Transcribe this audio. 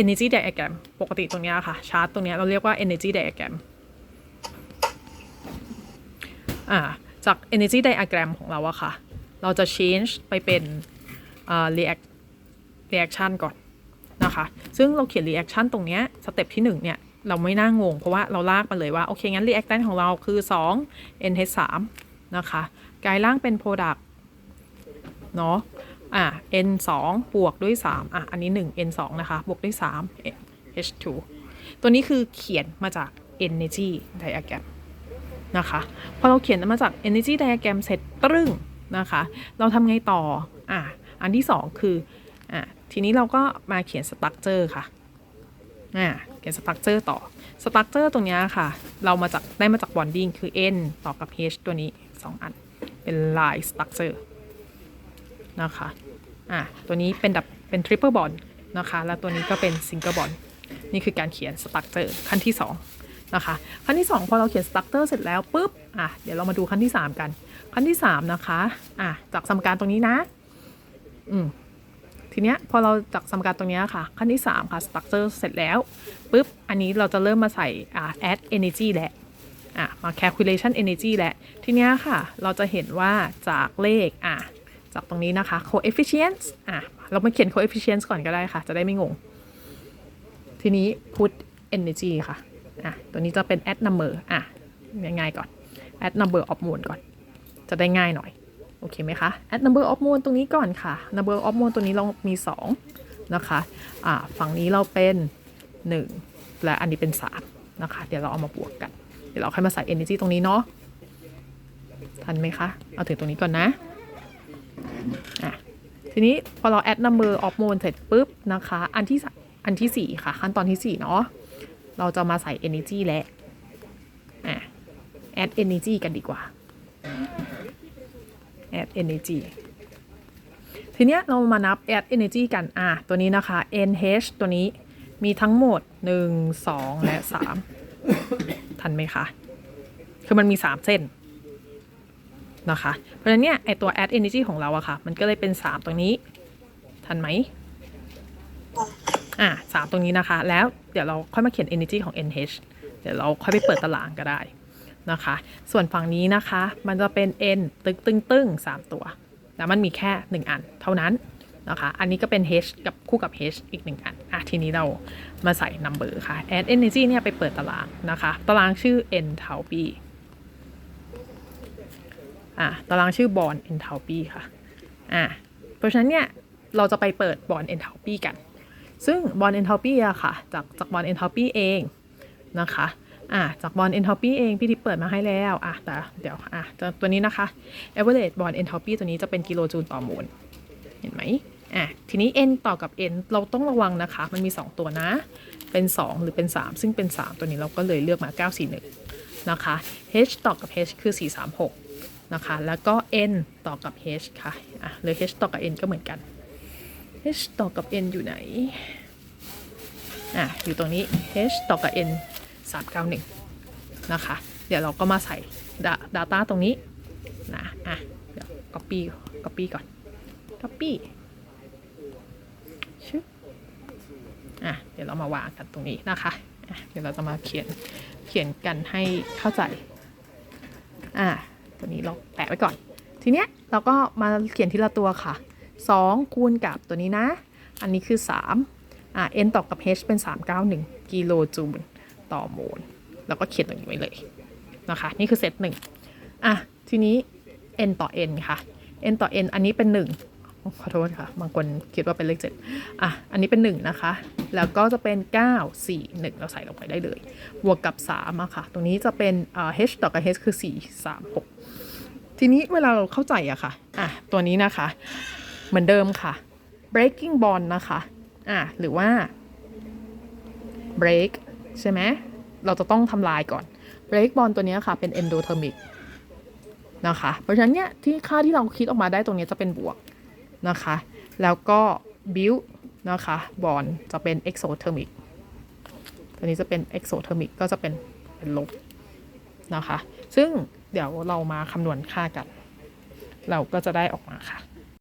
energy diagram ปกติตรงนี้ค่ะ ชาร์ตตรงนี้เราเรียกว่า energy diagram อ่าจาก energy diagram ของเราอะค่ะ เราจะ change ไปเป็น react reaction ก่อนนะคะ ซึ่งเราเขียน reaction ตรงนี้สเต็ปที่1เนี่ย เราไม่น่างง เพราะว่าเราลากมาเลยว่า โอเคงั้น reactant ของเราคือ 2 NH3 นะคะ กลายร่างเป็น product เนาะ อะ n 2บวกด้วย 3 อะ อันนี้ 1 n 2นะคะ บวกด้วย 3 h2 ตัวนี้คือเขียนมาจาก energy diagram นะคะ พอเราเขียนมาจาก energy diagram เสร็จตรึ้งนะคะ เราทำไงต่อ อะ อันที่ 2 คือ อะ ทีนี้เราก็มาเขียน structure ค่ะ อะ เขียน structure ต่อ structure ตรงนี้ค่ะ เรามาจากได้มาจาก bonding คือ n ต่อกับ h ตัวนี้ 2 อัน เป็น line structure นะคะอะตัวนี้เป็นดับเป็น triple bond นะคะ แล้วตัวนี้ก็เป็น single bond นี่คือการเขียน structure ขั้นที่ 2 นะคะ ขั้นที่ 2 พอเราเขียน structure เสร็จแล้วปุ๊บอะเดี๋ยวเรามาดูขั้นที่ 3 กัน ขั้นที่ 3 นะคะอะจากสมการตรงนี้นะอืมทีเนี้ยพอเราจากสมการตรงนี้ค่ะ ขั้นที่ 3 ค่ะ structure เสร็จแล้วปุ๊บอันนี้เราจะเริ่มมาใส่อ่า add energy แล้วอะมา calculation energy แล้วทีเนี้ยค่ะ เราจะเห็นว่าจากเลขอะ จากตรงนี้นะคะ coefficients อะ เรามาเขียน coefficients ก่อนก็ได้ค่ะ จะได้ไม่งง ทีนี้ put energy ค่ะ อะ ตัวนี้จะเป็น add number อะ ง่ายๆก่อน add number of mole ก่อน จะได้ง่ายหน่อย โอเคไหมคะ add number of mole ตรงนี้ก่อนค่ะ number of mole ตัวนี้เรามี 2 นะคะ อ่า ฝั่งนี้เราเป็น 1 และอันนี้เป็น 3 นะคะ เดี๋ยวเราเอามาบวกกัน เดี๋ยวเราค่อยมาใส่ energy ตรงนี้เนาะ ทันไหมคะ เอาถึงตรงนี้ก่อนนะ ทีนี้พอเรา add number of mole เสร็จปุ๊บนะคะ อันที่อันที่ 4 ค่ะ ขั้นตอนที่ 4 เนาะเราจะมาใส่ energy และอะ add energy กันดีกว่า add energy ทีเนี้ยเรามานับ add energy กัน อะ ตัวนี้นะคะ nh ตัวนี้มีทั้งหมด 1 2 และ 3 ทันไหมคะ คือมันมี 3 เส้น นะคะ เพราะฉะนั้นเนี่ยไอตัว add energy ของเราอะค่ะ มันก็เลยเป็น 3 ตรงนี้ ทันไหมอะสามตรงนี้นะคะ แล้วเดี๋ยวเราค่อยมาเขียน energy ของ nh เดี๋ยวเราค่อยไปเปิดตารางก็ได้นะคะ ส่วนฝั่งนี้นะคะ มันจะเป็น n ตึงตึงตึงสามตัวแล้วมันมีแค่ 1 อันเท่านั้นนะคะ อันนี้ก็เป็น h กับคู่กับ h อีก 1 อัน อะ ทีนี้เรามาใส่ number ค่ะ add energy เนี่ยไปเปิดตารางนะคะ ตารางชื่อ enthalpy อะตารางชื่อ bond enthalpy ค่ะอะเพราะฉะนั้นเนี่ยเราจะไปเปิด bond enthalpy กัน ซึ่ง bond enthalpy อะค่ะ จากจาก bond enthalpy เองนะคะอะจาก bond enthalpy เองพี่ทิพย์เปิดมาให้แล้วอะแต่เดี๋ยวอะจะตัวนี้นะคะ average bond enthalpy ตัวนี้จะเป็นกิโลจูลต่อโมลเห็นไหมอะทีนี้ n ต่อกับ n เราต้องระวังนะคะ มันมี 2 ตัวนะ เป็น 2 หรือเป็น 3 ซึ่งเป็น 3 ตัวนี้เราก็เลยเลือกมา 941 นะคะ h ต่อกับ h คือ 436 นะคะ แล้วก็ n ต่อกับ h ค่ะอะเลย h ต่อกับ n ก็เหมือนกัน h ต่อกับ n อยู่ไหนอะอยู่ตรงนี้ h ต่อกับ n 391 นะคะ เดี๋ยวเราก็มาใส่ data ตรงนี้นะอะเดี๋ยว copy copy ก่อน copy ชึอะเดี๋ยวเรามาวางกันตรงนี้นะคะะเดี๋ยวเราจะมาเขียนเขียนกันให้เข้าใจอะ ตัวนี้เราแปะไว้ก่อน ทีเนี้ยเราก็มาเขียนทีละตัวค่ะ 2 คูณกับตัวนี้นะ อันนี้คือ 3 อ่า n ต่อกับ h เป็น 391 กิโลจูลต่อโมลแล้วก็เขียนตรงนี้ไว้เลยนะคะ นี่คือเซตหนึ่งอะ ทีนี้ n ต่อ n ค่ะ n ต่อ n อันนี้เป็น 1 ขอโทษค่ะ บางคนคิดว่าเป็นเลขเจ็ดอะ อันนี้เป็น1นนะคะ แล้วก็จะเป็น9 4 1เราใส่ลงไปได้เลย บวกกับ3อะค่ะ ตรงนี้จะเป็นอ่า h ต่อกับ h คือ4 3 6ทีนี้เวลาเราเข้าใจอะค่ะ อะ ตัวนี้นะคะ เหมือนเดิมค่ะ breaking bond นะคะ อะ หรือว่า break ใช่ไหม เราจะต้องทำลายก่อน break bond ตัวนี้ค่ะ เป็น endothermic นะคะ เพราะฉะนั้นเนี่ยที่ค่าที่เราคิดออกมาได้ตรงนี้จะเป็นบวก นะคะ แล้วก็บิวนะคะบอลจะเป็นเอกโซเทอร์มิกตัวนี้จะเป็นเอกโซเทอร์มิกก็จะเป็นเป็นลบนะคะ ซึ่งเดี๋ยวเรามาคำนวณค่ากัน เราก็จะได้ออกมาค่ะ